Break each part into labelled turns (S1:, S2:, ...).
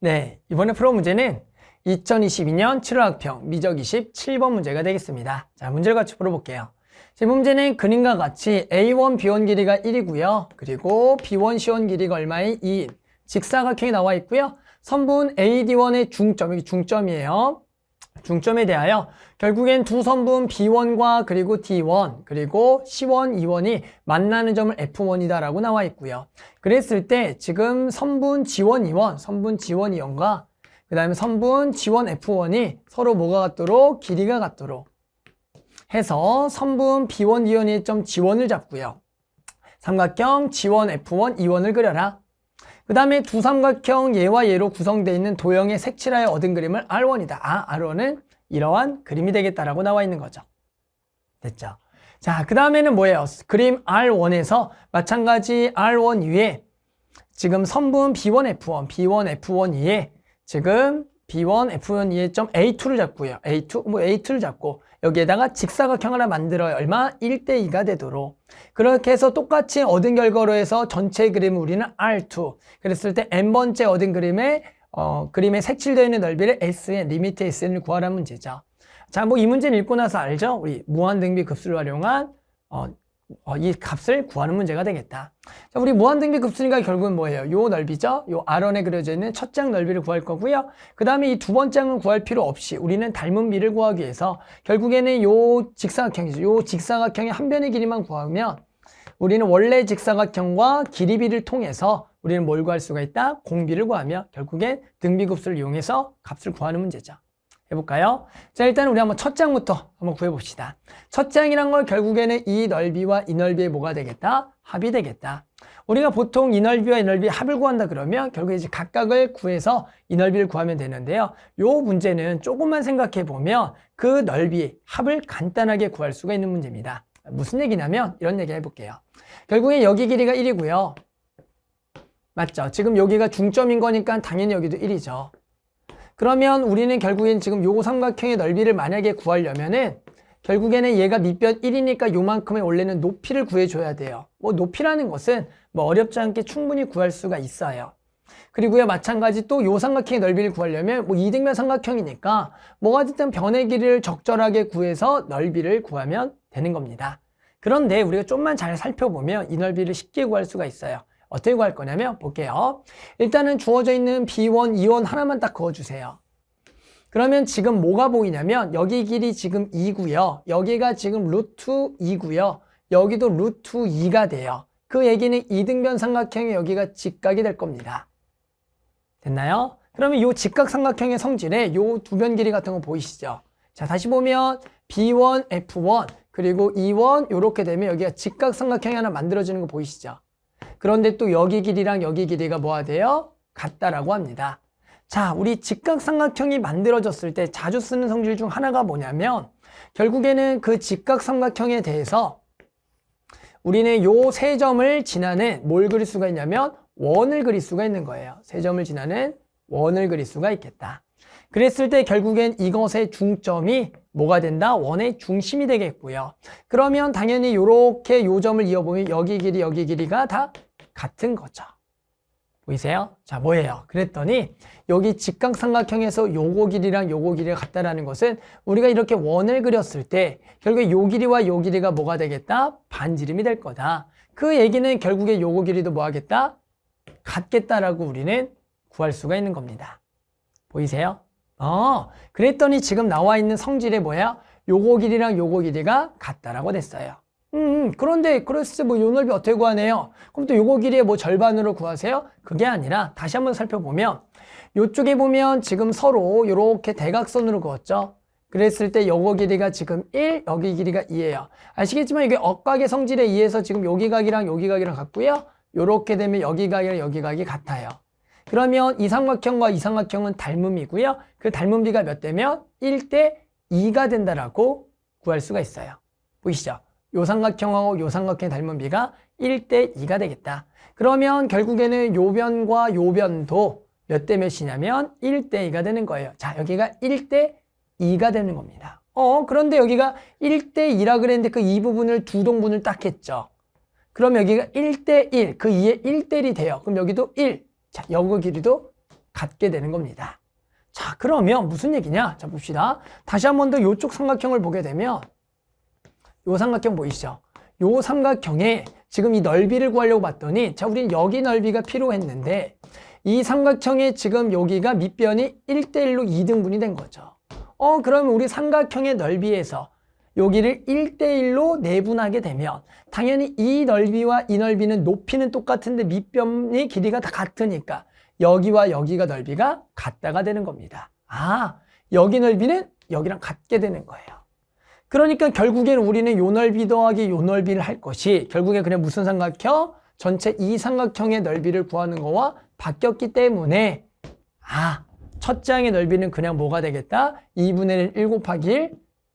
S1: 네, 이번에 풀어 문제는 2022년 7월 학평 미적 27번 문제가 되겠습니다. 자, 문제를 같이 풀어볼게요. 제 문제는 그림과 같이 A1, B1 길이가 1이고요. 그리고 B1, C1 길이가 얼마인 2인 직사각형이 나와 있고요. 선분 AD1의 중점, 여기 중점이에요. 중점에 대하여 결국엔 두 선분 B1과 그리고 D1 그리고 C1, E1이 만나는 점을 F1이다 라고 나와 있고요. 그랬을 때 지금 선분 G1, E1, 선분 G1, E1과 그 다음에 선분 G1, F1이 서로 뭐가 같도록 길이가 같도록 해서 선분 B1, E1의 점 G1을 잡고요. 삼각형 G1, F1, E1을 그려라. 그 다음에 두 삼각형 얘와 얘로 구성되어 있는 도형의 색칠하여 얻은 그림을 R1이다. 아, R1은 이러한 그림이 되겠다라고 나와 있는 거죠. 됐죠? 자, 그 다음에는 뭐예요? 그림 R1에서 마찬가지 R1 위에 지금 선분 B1, F1, B1, F1 위에 지금 B1, F1 위에 점 A2를 잡고요. A2, 뭐 A2를 잡고 여기에다가 직사각형 하나 만들어요. 얼마? 1대2가 되도록. 그렇게 해서 똑같이 얻은 결과로 해서 전체 그림을 우리는 R2. 그랬을 때 n번째 얻은 그림의 어, 그림에 색칠되어 있는 넓이를 Sn, 리미트 Sn을 구하라는 문제죠. 자, 뭐 이 문제는 읽고 나서 알죠? 우리 무한등비 급수를 활용한 어, 어, 이 값을 구하는 문제가 되겠다. 자, 우리 무한등비 급수니까 결국은 뭐예요? 요 넓이죠? 요 R1에 그려져 있는 첫 장 넓이를 구할 거고요. 그 다음에 이 두 번째 장을 구할 필요 없이 우리는 닮은 비를 구하기 위해서 결국에는 요 직사각형이죠. 요 직사각형의 한 변의 길이만 구하면 우리는 원래 직사각형과 길이비를 통해서 우리는 뭘 구할 수가 있다? 공비를 구하며 결국엔 등비급수를 이용해서 값을 구하는 문제죠. 해볼까요? 자, 일단 우리 한번 첫 장부터 한번 구해봅시다. 첫 장이란 걸 결국에는 이 넓이와 이 넓이의 뭐가 되겠다? 합이 되겠다. 우리가 보통 이 넓이와 이 넓이의 합을 구한다 그러면 결국에 이제 각각을 구해서 이 넓이를 구하면 되는데요. 요 문제는 조금만 생각해 보면 그 넓이 합을 간단하게 구할 수가 있는 문제입니다. 무슨 얘기냐면 이런 얘기 해볼게요. 결국에 여기 길이가 1이고요. 맞죠? 지금 여기가 중점인 거니까 당연히 여기도 1이죠. 그러면 우리는 결국엔 지금 요 삼각형의 넓이를 만약에 구하려면은 결국에는 얘가 밑변 1이니까 요만큼의 원래는 높이를 구해줘야 돼요. 뭐 높이라는 것은 뭐 어렵지 않게 충분히 구할 수가 있어요. 그리고요 마찬가지 또 요 삼각형의 넓이를 구하려면 뭐 이등변 삼각형이니까 뭐가 됐든 변의 길이를 적절하게 구해서 넓이를 구하면 되는 겁니다. 그런데 우리가 좀만 잘 살펴보면 이 넓이를 쉽게 구할 수가 있어요. 어떻게 구할 거냐면 볼게요. 일단은 주어져 있는 B1, E1 하나만 딱 그어주세요. 그러면 지금 뭐가 보이냐면 여기 길이 지금 2고요. 여기가 지금 루트 2고요. 여기도 루트 2가 돼요. 그 얘기는 이등변 삼각형이 여기가 직각이 될 겁니다. 됐나요? 그러면 이 직각 삼각형의 성질에 이 두 변 길이 같은 거 보이시죠? 자, 다시 보면 B1, F1 그리고 E1 이렇게 되면 여기가 직각 삼각형이 하나 만들어지는 거 보이시죠? 그런데 또 여기 길이랑 여기 길이가 뭐가 돼요? 같다라고 합니다. 자, 우리 직각 삼각형이 만들어졌을 때 자주 쓰는 성질 중 하나가 뭐냐면 결국에는 그 직각 삼각형에 대해서 우리는 요 세 점을 지나는 뭘 그릴 수가 있냐면 원을 그릴 수가 있는 거예요. 세 점을 지나는 원을 그릴 수가 있겠다. 그랬을 때 결국엔 이것의 중점이 뭐가 된다? 원의 중심이 되겠고요. 그러면 당연히 이렇게 요 점을 이어보면 여기 길이 여기 길이가 다 같은 거죠. 보이세요? 자, 뭐예요? 그랬더니 여기 직각삼각형에서 요거 길이랑 요거 길이가 같다라는 것은 우리가 이렇게 원을 그렸을 때 결국에 요 길이와 요 길이가 뭐가 되겠다? 반지름이 될 거다. 그 얘기는 결국에 요거 길이도 뭐 하겠다? 같겠다라고 우리는 구할 수가 있는 겁니다. 보이세요? 어, 그랬더니 지금 나와 있는 성질이 뭐야? 요거 길이랑 요거 길이가 같다라고 됐어요. 음, 그런데 그래서 뭐요 넓이 어떻게 구하네요? 그럼 또 요거 길이의 뭐 절반으로 구하세요? 그게 아니라 다시 한번 살펴보면 요쪽에 보면 지금 서로 이렇게 대각선으로 그었죠? 그랬을 때 요거 길이가 지금 1, 여기 길이가 2예요. 아시겠지만 이게 억각의 성질에 의해서 지금 여기 각이랑 여기 각이랑 같고요. 요렇게 되면 여기 각이랑 여기 각이 같아요. 그러면 이 삼각형과 이 삼각형은 닮음이고요. 그 닮음비가 몇 대면 1대 2가 된다라고 구할 수가 있어요. 보이시죠? 요 삼각형하고 요 삼각형의 닮음비가 1대 2가 되겠다. 그러면 결국에는 요 변과 요 변도 몇 대 몇이냐면 1대 2가 되는 거예요. 자, 여기가 1대 2가 되는 겁니다. 어, 그런데 여기가 1대 2라 그랬는데 그이 부분을 두 동분을 딱 했죠. 그럼 여기가 1대 1, 그 2에 1대 1이 돼요. 그럼 여기도 1. 자, 여거 길이도 같게 되는 겁니다. 자, 그러면 무슨 얘기냐? 자, 봅시다. 다시 한 번 더 이쪽 삼각형을 보게 되면 요 삼각형 보이시죠? 요 삼각형에 지금 이 넓이를 구하려고 봤더니 자, 우린 여기 넓이가 필요했는데 이 삼각형에 지금 여기가 밑변이 1대1로 2등분이 된 거죠. 어, 그러면 우리 삼각형의 넓이에서 여기를 1대1로 내분하게 되면 당연히 이 넓이와 이 넓이는 높이는 똑같은데 밑변의 길이가 다 같으니까 여기와 여기가 넓이가 같다가 되는 겁니다. 아, 여기 넓이는 여기랑 같게 되는 거예요. 그러니까 결국엔 우리는 요 넓이 더하기 요 넓이를 할 것이 결국에 그냥 무슨 삼각형? 전체 이 삼각형의 넓이를 구하는 거와 바뀌었기 때문에 아, 첫 장의 넓이는 그냥 뭐가 되겠다? 2분의 1, 1 곱하기 1,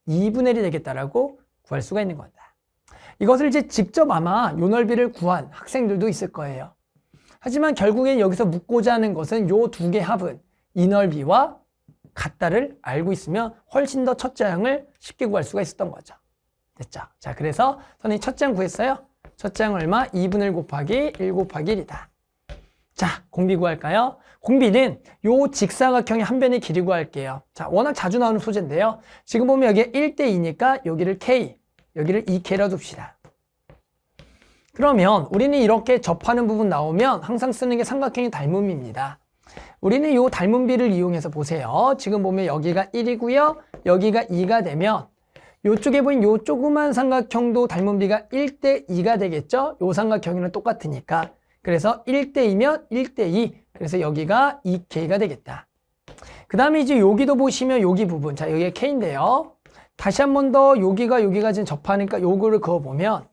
S1: 2분의 1이 되겠다라고 구할 수가 있는 겁니다. 이것을 이제 직접 아마 요 넓이를 구한 학생들도 있을 거예요. 하지만 결국엔 여기서 묻고자 하는 것은 요 두 개 합은 이 넓이와 같다를 알고 있으면 훨씬 더 첫째 항을 쉽게 구할 수가 있었던 거죠. 됐죠? 자, 그래서 선생님이 첫째 항 구했어요. 첫째 항 얼마? 2분의 1 곱하기 1 곱하기 1이다. 자, 공비 구할까요? 공비는 요 직사각형의 한 변의 길이 구할게요. 자, 워낙 자주 나오는 소재인데요. 지금 보면 여기 1대2니까 여기를 K, 여기를 2K라 둡시다. 그러면 우리는 이렇게 접하는 부분 나오면 항상 쓰는 게 삼각형의 닮음입니다. 우리는 이 닮음비를 이용해서 보세요. 지금 보면 여기가 1이고요. 여기가 2가 되면 이쪽에 보인 이 조그만 삼각형도 닮음비가 1대 2가 되겠죠? 이 삼각형이랑 똑같으니까. 그래서 1대 2면 1대 2. 그래서 여기가 2K가 되겠다. 그 다음에 이제 여기도 보시면 여기 부분. 자, 여기가 K인데요. 다시 한 번 더 여기가 여기가 지금 접하니까 요거를 그어보면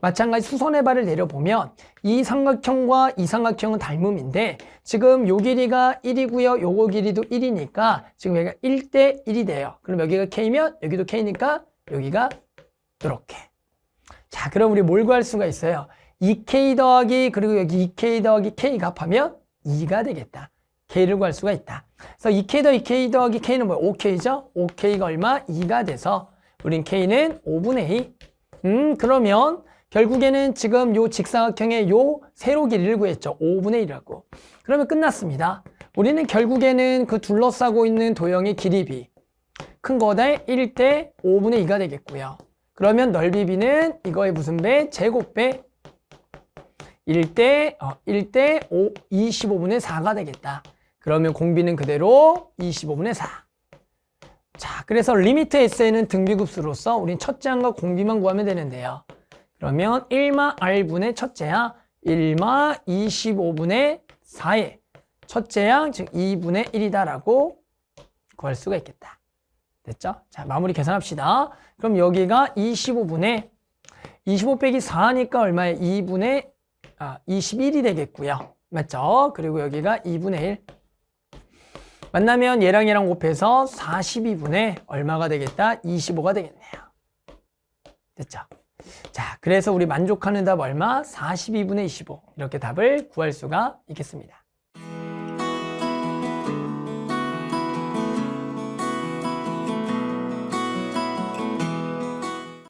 S1: 마찬가지 수선의 발을 내려보면 이 삼각형과 이 삼각형은 닮음인데 지금 요 길이가 1이고요. 요거 길이도 1이니까 지금 여기가 1대 1이 돼요. 그럼 여기가 K면 여기도 K니까 여기가 이렇게. 자, 그럼 우리 뭘 구할 수가 있어요? 2K 더하기 그리고 여기 2K 더하기 K가 합하면 2가 되겠다. K를 구할 수가 있다. 그래서 2K 더 2K 더하기 K는 뭐야? 5K죠? 5K가 얼마? 2가 돼서 우린 K는 5분의 2. 음, 그러면 결국에는 지금 요 직사각형의 요 세로 길이를 구했죠. 5분의 1이라고. 그러면 끝났습니다. 우리는 결국에는 그 둘러싸고 있는 도형의 길이비 큰 거대 1대 5분의 2가 되겠고요. 그러면 넓이비는 이거의 무슨 배? 제곱배 1대 어, 1대 5, 25분의 4가 되겠다. 그러면 공비는 그대로 25분의 4. 자, 그래서 리미트 S에는 등비급수로서 우린 첫째 항과 공비만 구하면 되는데요. 그러면 1마 R분의 첫째야 1마 25분의 4의 첫째 양 즉 2분의 1이다라고 구할 수가 있겠다. 됐죠? 자 마무리 계산합시다. 그럼 여기가 25분의 25 빼기 4니까 얼마에 2분의 아, 21이 되겠고요. 맞죠? 그리고 여기가 2분의 1 만나면 얘랑 얘랑 곱해서 42분의 얼마가 되겠다? 25가 되겠네요. 됐죠? 자, 그래서 우리 만족하는 답 얼마? 42분의 25. 이렇게 답을 구할 수가 있겠습니다.